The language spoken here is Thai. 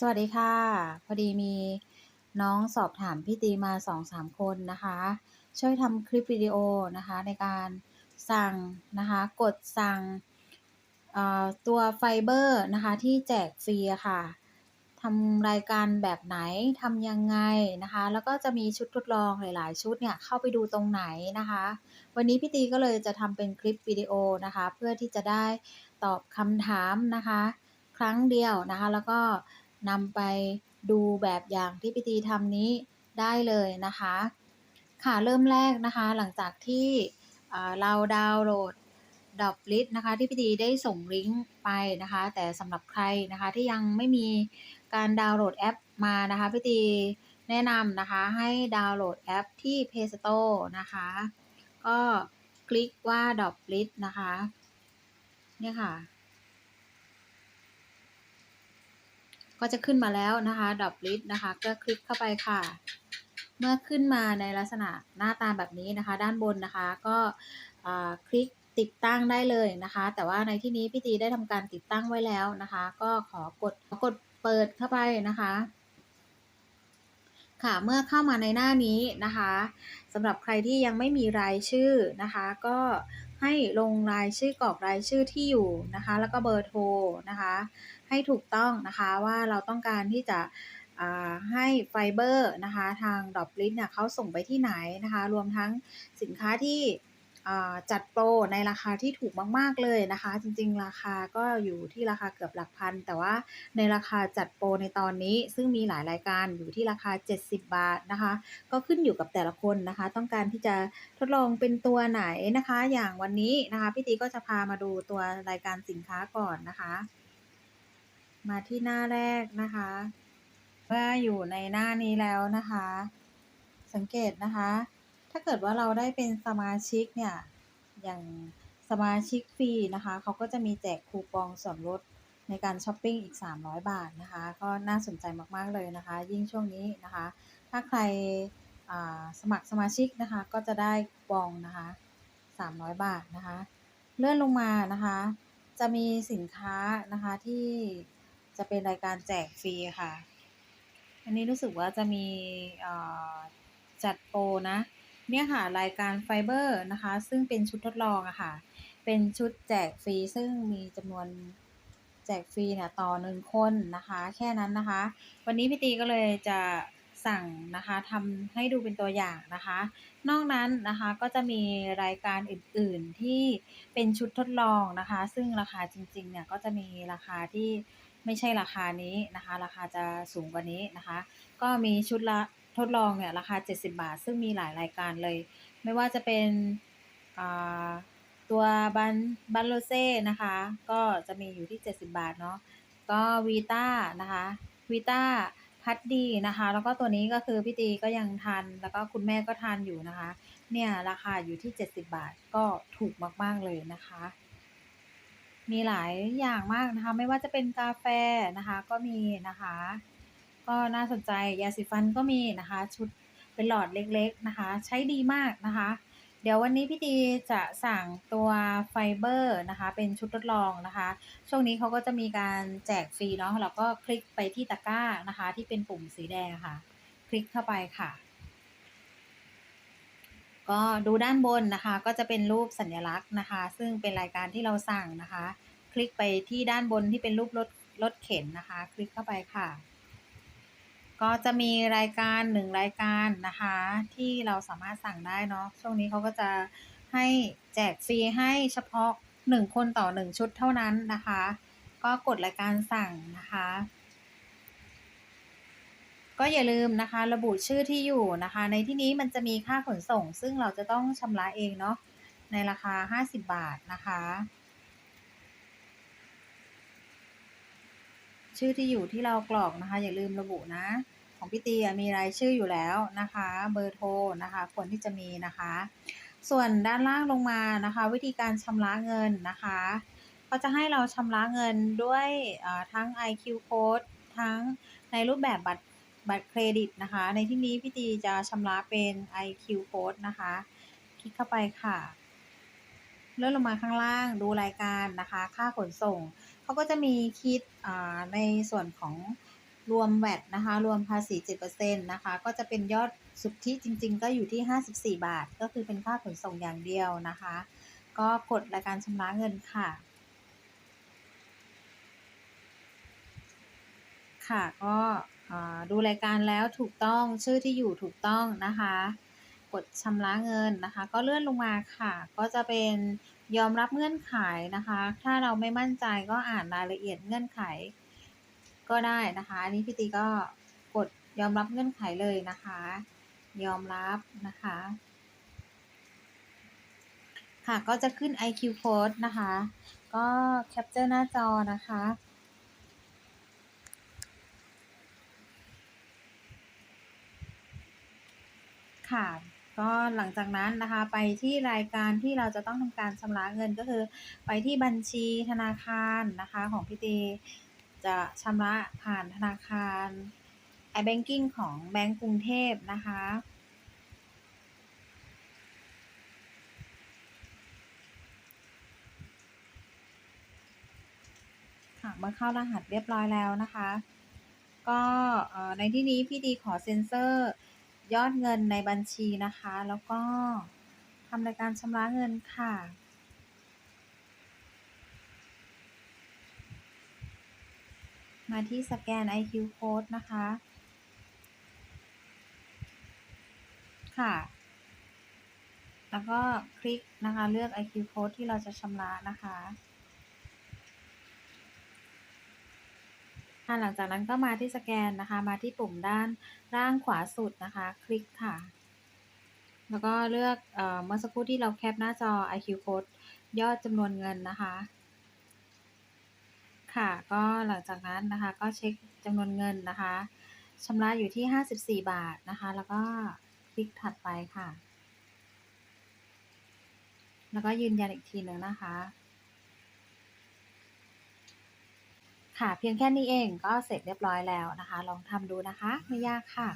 สวัสดีค่ะ พอดีมีน้องสอบถามพี่ตีมา2-3คนนะคะ ช่วยทำคลิปวิดีโอนะคะในการสั่งนะคะกดสั่งตัวไฟเบอร์นะคะที่แจกฟรีค่ะทำรายการแบบไหนทำยังไงนะคะ แล้วก็จะมีชุดทดลองหลาย ๆ ชุดเนี่ยเข้าไปดูตรงไหนนะคะ วันนี้พี่ตีก็เลยจะทำเป็นคลิปวิดีโอนะคะ เพื่อที่จะได้ตอบคำถามนะคะ ครั้งเดียวนะคะ แล้วก็ นำไปดูแบบอย่างที่พี่ตีทำนี้ได้เลยนะคะ ค่ะเริ่มแรกนะคะ หลังจากที่เราดาวน์โหลดดอกลิสนะคะ ที่พี่ตีได้ส่งลิงก์ไปนะคะ แต่สำหรับใครนะคะที่ยังไม่มีการดาวน์โหลดแอปมานะคะพี่ตีแนะนำนะคะให้ดาวน์โหลดแอปที่ Play Store นะคะ ก็คลิกว่าดอกลิสนะคะเนี่ยค่ะ ก็จะขึ้นมาแล้วนะคะดอกลิสต์นะคะ ก็คลิกเข้าไปค่ะ เมื่อขึ้นมาในลักษณะหน้าตาแบบนี้นะคะ ด้านบนนะคะ ก็คลิกติดตั้งได้เลยนะคะ แต่ว่าในที่นี้พี่ตีได้ทำการติดตั้งไว้แล้วนะคะ ก็ขอกดกดเปิดเข้าไปนะคะ ค่ะเมื่อเข้ามาในหน้านี้นะคะสำหรับใครที่ยังไม่มีรายชื่อนะคะ ก็ให้ลงรายชื่อกรอกรายชื่อที่อยู่นะคะ แล้วก็เบอร์โทรนะคะ ให้ถูกต้องนะคะว่าเราต้องการที่จะให้ไฟเบอร์นะคะทางดอกลิสเนี่ยเขาส่งไปที่ไหนนะคะ รวมทั้งสินค้าที่จัดโปรในราคาที่ถูกมาก ๆ เลยนะคะ จริง ๆ ราคาก็อยู่ที่ราคาเกือบหลักพัน แต่ว่าในราคาจัดโปรในตอนนี้ ซึ่งมีหลายรายการอยู่ที่ราคา 70 บาทนะคะ ก็ขึ้นอยู่กับแต่ละคนนะคะ ต้องการที่จะทดลองเป็นตัวไหนนะคะ อย่างวันนี้นะคะพี่ตีก็จะพามาดูตัวรายการสินค้าก่อนนะคะ มาที่หน้าแรกนะคะเมื่ออยู่ในหน้านี้แล้วนะคะ สังเกตนะคะ ถ้าเกิดว่าเราได้เป็นสมาชิกเนี่ย อย่างสมาชิกฟรีนะคะ เขาก็จะมีแจกคูปองส่วนลดในการช้อปปิ้งอีก 300 บาทนะคะ ก็น่าสนใจมากๆเลยนะคะ ยิ่งช่วงนี้นะคะ ถ้าใครสมัครสมาชิกนะคะ ก็จะได้คูปองนะคะ 300 บาทนะคะ เลื่อนลงมานะคะ จะมีสินค้านะคะที่ จะเป็นรายการแจกฟรีค่ะ อันนี้รู้สึกว่าจะมีจัดโปรนะ เนี่ยค่ะ รายการไฟเบอร์นะคะ ซึ่งเป็นชุดทดลองอะค่ะ เป็นชุดแจกฟรี ซึ่งมีจำนวนแจกฟรีเนี่ยต่อหนึ่งคนนะคะ แค่นั้นนะคะ วันนี้พี่ตีก็เลยจะ สั่งนะคะทำให้ดูเป็นตัวอย่างนะคะ นอกนั้นนะคะก็จะมีรายการอื่นๆที่เป็นชุดทดลองนะคะ ซึ่งราคาจริงๆเนี่ยก็จะมีราคาที่ไม่ใช่ราคานี้นะคะ ราคาจะสูงกว่านี้นะคะ ก็มีชุดละทดลองเนี่ยราคา 70 บาท ซึ่งมีหลายรายการเลย ไม่ว่าจะเป็นตัวบันบันโรเซ่นะคะ ก็จะมีอยู่ที่ 70 บาทเนาะก็วีต้านะคะวีต้า พัดดีนะคะ แล้วก็ตัวนี้ก็คือพี่ตีก็ยังทานแล้วก็คุณแม่ก็ทานอยู่นะคะ เนี่ยราคาอยู่ที่ 70 บาทก็ถูกมาก ๆ เลยนะคะ มีหลายอย่างมากนะคะ ไม่ว่าจะเป็นกาแฟนะคะ ก็มีนะคะ ก็น่าสนใจยาสีฟันก็มีนะคะ ชุดเป็นหลอดเล็ก ๆ นะคะ ใช้ดีมากนะคะ เดี๋ยววันนี้พี่ตีจะสั่งตัวไฟเบอร์นะคะ เป็นชุดทดลองนะคะ ช่วงนี้เขาก็จะมีการแจกฟรีเนาะเราก็คลิกไปที่ตะกร้านะคะ ที่เป็นปุ่มสีแดงะค่ะ คลิกเข้าไปค่ะ ก็ดูด้านบนนะคะ ก็จะเป็นรูปสัญลักษณ์นะคะ ซึ่งเป็นรายการที่เราสั่งนะคะ คลิกไปที่ด้านบนที่เป็นรูปรถรถเข็นนะคะ คลิกเข้าไปค่ะ ก็จะมีรายการ1รายการนะคะ ที่เราสามารถสั่งได้เนาะช่วงนี้เขาก็จะให้แจกฟรีให้เฉพาะ 1 คนต่อ 1 ชุดเท่านั้นนะคะ ก็กดรายการสั่งนะคะ ก็อย่าลืมนะคะ ระบุชื่อที่อยู่นะคะ ในที่นี้มันจะมีค่าขนส่ง ซึ่งเราจะต้องชำระเองเนาะในราคา 50 บาทนะคะ ชื่อที่อยู่ที่เรากรอกนะคะ อย่าลืมระบุนะ ของพี่ตีมีรายชื่ออยู่แล้วนะคะ เบอร์โทรนะคะควรที่จะมีนะคะ ส่วนด้านล่างลงมานะคะ วิธีการชำระเงินนะคะเขาจะให้เราชำระเงินด้วยทั้ง IQ Code ทั้งในรูปแบบบัตรบัตรเครดิตนะคะ ในที่นี้พี่ตีจะชำระเป็น IQ Code นะคะ คลิกเข้าไปค่ะ เลื่อนลงมาข้างล่างดูรายการนะคะ ค่าขนส่ง เขาก็จะมีคิดในส่วนของรวมแวตนะคะ รวมภาษี7%นะคะ ก็จะเป็นยอดสุทธิจริง ๆ ก็อยู่ที่ 54 บาท ก็คือเป็นค่าขนส่งอย่างเดียวนะคะ ก็กดรายการชำระเงินค่ะ ค่ะ ก็ดูรายการแล้วถูกต้องชื่อที่อยู่ถูกต้องนะคะ กดชำระเงินนะคะ ก็เลื่อนลงมาค่ะ ก็จะเป็น ยอมรับเงื่อนไขนะคะ ถ้าเราไม่มั่นใจก็อ่านรายละเอียดเงื่อนไข ก็ได้นะคะอันนี้พี่ตีก็กดยอมรับเงื่อนไขเลยนะคะ ยอมรับนะคะ ค่ะก็จะขึ้น IQ code นะคะ ก็แคปเจอร์หน้าจอนะคะค่ะ ก็หลังจากนั้นนะคะไปที่รายการที่เราจะต้องทำการชำระเงินก็คือ ไปที่บัญชีธนาคารนะคะของพี่เตจะชำระผ่านธนาคาร iBanking ของแบงก์กรุงเทพนะคะค่ะเมื่อเข้ารหัสเรียบร้อยแล้วนะคะ ก็ในที่นี้พี่ตีขอเซ็นเซอร์ ยอดเงินในบัญชีนะคะ แล้วก็ทำรายการชำระเงินค่ะ มาที่สแกน IQ code นะคะ ค่ะ แล้วก็คลิกนะคะ เลือก IQ code ที่เราจะชำระนะคะ ค่ะ หลังจากนั้นก็มาที่สแกนนะคะ มาที่ปุ่มด้านล่างขวาสุดนะคะ คลิกค่ะ แล้วก็เลือกเอมื่อสักครู่ที่เราแคปหน้าจอ IQ code ยอดจำนวนเงินนะคะ ค่ะก็หลังจากนั้นนะคะ ก็เช็คจำนวนเงินนะคะชำระอยู่ที่ 54 บาทนะคะ แล้วก็คลิกถัดไปค่ะ แล้วก็ยืนยันอีกทีหนึ่งนะคะ ค่ะ เพียงแค่นี้เองก็เสร็จเรียบร้อยแล้วนะคะ ลองทำดูนะคะ ไม่ยากค่ะ